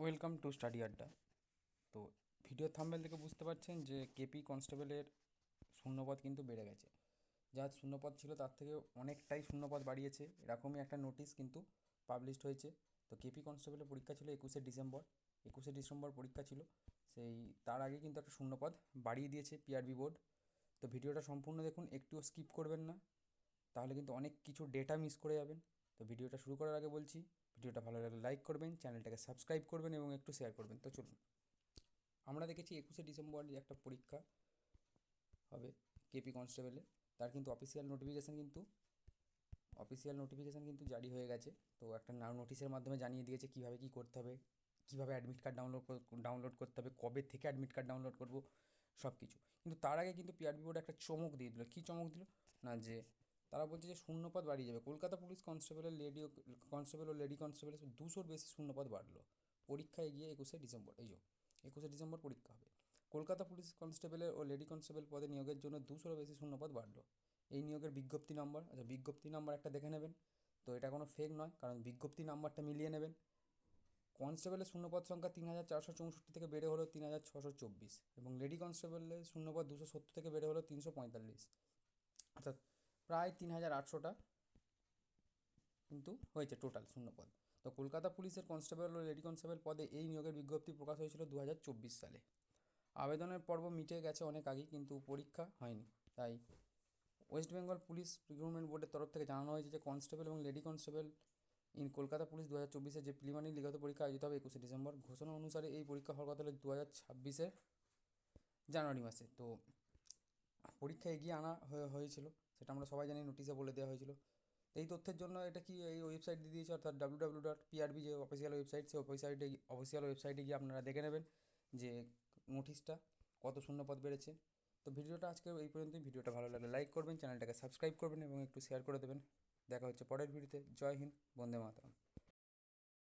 Welcome to study আড্ডা। তো video thumbnail থেকে বুঝতে পারছেন যে কেপি কনস্টেবলের শূন্যপদ কিন্তু বেড়ে গেছে। যা শূন্যপদ ছিল তার থেকে অনেকটাই শূন্যপদ বাড়িয়েছে। এরকমই একটা নোটিশ কিন্তু পাবলিশড হয়েছে। তো কেপি কনস্টেবলের পরীক্ষা ছিল একুশে ডিসেম্বর। একুশে ডিসেম্বর পরীক্ষা ছিল। সেই তার আগে কিন্তু একটা শূন্যপদ বাড়িয়ে দিয়েছে পিআরবি বোর্ড। তো ভিডিওটা সম্পূর্ণ দেখুন, একটুও স্কিপ করবেন না। তাহলে কিন্তু অনেক কিছু ডেটা মিস করে যাবেন। তো ভিডিওটা শুরু করার আগে বলছি, ভিডিওটা ভালো লাগলে লাইক করবেন, চ্যানেলটাকে সাবস্ক্রাইব করবেন এবং একটু শেয়ার করবেন। তো চলুন, আমরা দেখেছি একুশে ডিসেম্বর একটা পরীক্ষা হবে কেপি কনস্টেবলে তার কিন্তু অফিসিয়াল নোটিফিকেশান কিন্তু অফিসিয়াল নোটিফিকেশান কিন্তু জারি হয়ে গেছে। তো একটা নোটিশের মাধ্যমে জানিয়ে দিয়েছে কীভাবে কী করতে হবে, কীভাবে অ্যাডমিট কার্ড ডাউনলোড ডাউনলোড করতে হবে, কবে থেকে অ্যাডমিট কার্ড ডাউনলোড করব সব কিছু কিন্তু তার আগে কিন্তু পিআরবি বোর্ড একটা চমক দিয়ে দিল। কী চমক দিল? না যে তারা বলছে যে শূন্যপদ বাড়িয়ে যাবে কলকাতা পুলিশ কনস্টেবলের লেডি কনস্টেবল ও লেডি কনস্টেবল দুশোর বেশি শূন্যপদ বাড়লো। পরীক্ষায় এগিয়ে একুশে ডিসেম্বর, এই যে, একুশে ডিসেম্বর পরীক্ষা হবে। কলকাতা পুলিশ কনস্টেবলের ও লেডি কনস্টেবল পদে নিয়োগের জন্য দুশোর বেশি শূন্যপদ বাড়লো। এই নিয়োগের বিজ্ঞপ্তি নম্বর আচ্ছা বিজ্ঞপ্তি নম্বর একটা দেখে নেবেন। তো এটা কোনো ফেক নয়, কারণ বিজ্ঞপ্তি নাম্বারটা মিলিয়ে নেবেন। কনস্টেবলের শূন্যপদ সংখ্যা তিন হাজার চারশো চৌষট্টি থেকে বেড়ে হলো তিন হাজার ছশো চব্বিশ এবং লেডি কনস্টেবলের শূন্যপদ দুশো সত্তর থেকে বেড়ে হলো তিনশো পঁয়তাল্লিশ। অর্থাৎ প্রায় তিন হাজার আটশোটা কিন্তু হয়েছে টোটাল শূন্যপদ। তো কলকাতা পুলিশের কনস্টেবল ও লেডি কনস্টেবল পদে এই নিয়োগের বিজ্ঞপ্তি প্রকাশ হয়েছিল দু হাজার চব্বিশ সালে। আবেদনের পর্ব মিটে গেছে অনেক আগেই, কিন্তু পরীক্ষা হয়নি। তাই ওয়েস্ট বেঙ্গল পুলিশ রিক্রুটমেন্ট বোর্ডের তরফ থেকে জানানো হয়েছে যে কনস্টেবল এবং lady constable in Kolkata police দু হাজার চব্বিশে যে প্রিলিমিনারি লিখিত পরীক্ষা আয়োজিত হবে একুশে ডিসেম্বর, ঘোষণা অনুসারে এই পরীক্ষা হওয়ার কথা হলো দু হাজার ছাব্বিশে জানুয়ারি মাসে। তো পরীক্ষা এগিয়ে আনা হয়েছিল। সেটা আমরা সবাই জানি নোটিশে বলে দেওয়া হয়েছিল। এই তথ্যের জন্য এটা কি এই ওয়েবসাইট দিয়ে দিয়েছে? অর্থাৎ ডাব্লু ডাব্লু ডট পিআরবি যে অফিসিয়াল ওয়েবসাইট সেই ওয়েবসাইটে অফিসিয়াল ওয়েবসাইটে গিয়ে আপনারা দেখে নেবেন যে নোটিশটা কত শূন্যপদ বেড়েছে। তো ভিডিওটা আজকে এই পর্যন্তই। ভিডিওটা ভালো লাগলে লাইক করবেন, চ্যানেলটাকে সাবস্ক্রাইব করবেন এবং একটু শেয়ার করে দেবেন। দেখা হচ্ছে পরের ভিডিওতে। জয় হিন্দ, বন্দে মাতরম।